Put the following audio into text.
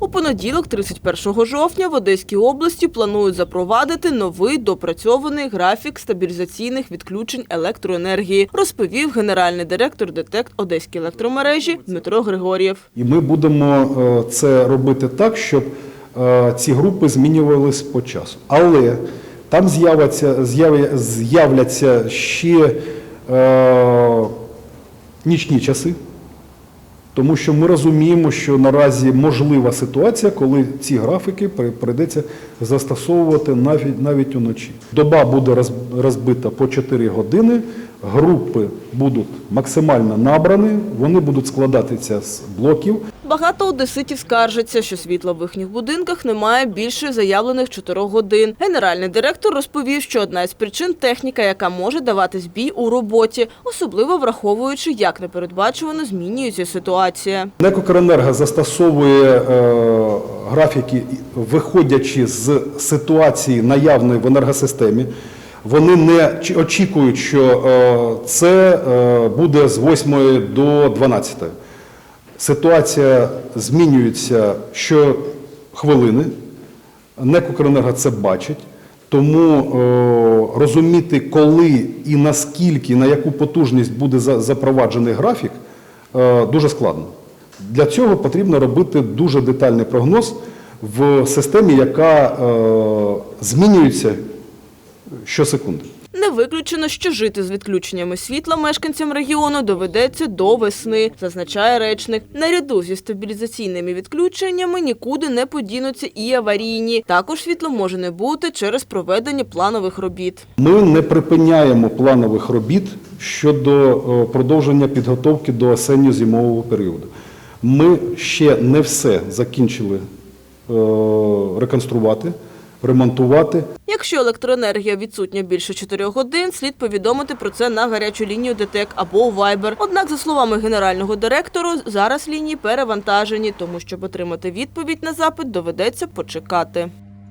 У понеділок, 31 жовтня, в Одеській області планують запровадити новий допрацьований графік стабілізаційних відключень електроенергії, розповів генеральний директор ДТЕК Одеської електромережі Дмитро Григор'єв. І ми будемо е, це робити так, щоб е, ці групи змінювались по часу. Але там з'являться, з'явля- з'являться ще е, нічні часи, тому що ми розуміємо, що наразі можлива ситуація, коли ці графіки прийдеться застосовувати навіть, навіть уночі. Доба буде розбита по 4 години, групи будуть максимально набрані, вони будуть складатися з блоків. Багато одеситів скаржаться, що світла в їхніх будинках немає більше заявлених 4 годин. Генеральний директор розповів, що одна із причин техніка, яка може давати збій у роботі, особливо враховуючи, як непередбачувано змінюється ситуація. Некокренерго застосовує е, графіки, виходячи з ситуації наявної в енергосистемі. Вони не очікують, що е, це е, буде з 8 до 12. Ситуація змінюється щохвилини. Некокренерго це бачить. Тому е, розуміти, коли і наскільки, на яку потужність буде за- запроваджений графік, е, дуже складно. Для цього потрібно робити дуже детальний прогноз в системі, яка е, змінюється щосекунди. Не виключено, що жити з відключеннями світла мешканцям регіону доведеться до весни, зазначає речник. Наряду зі стабілізаційними відключеннями нікуди не подінуться і аварійні. Також світло може не бути через проведення планових робіт. Ми не припиняємо планових робіт щодо е, продовження підготовки до осенньо-зимового періоду. Ми ще не все закінчили е, реконструвати, ремонтувати. Якщо електроенергія відсутня більше 4 годин, слід повідомити про це на гарячу лінію ДТЕК або Viber. Однак, за словами генерального директора, зараз лінії перевантажені, тому щоб отримати відповідь на запит, доведеться почекати.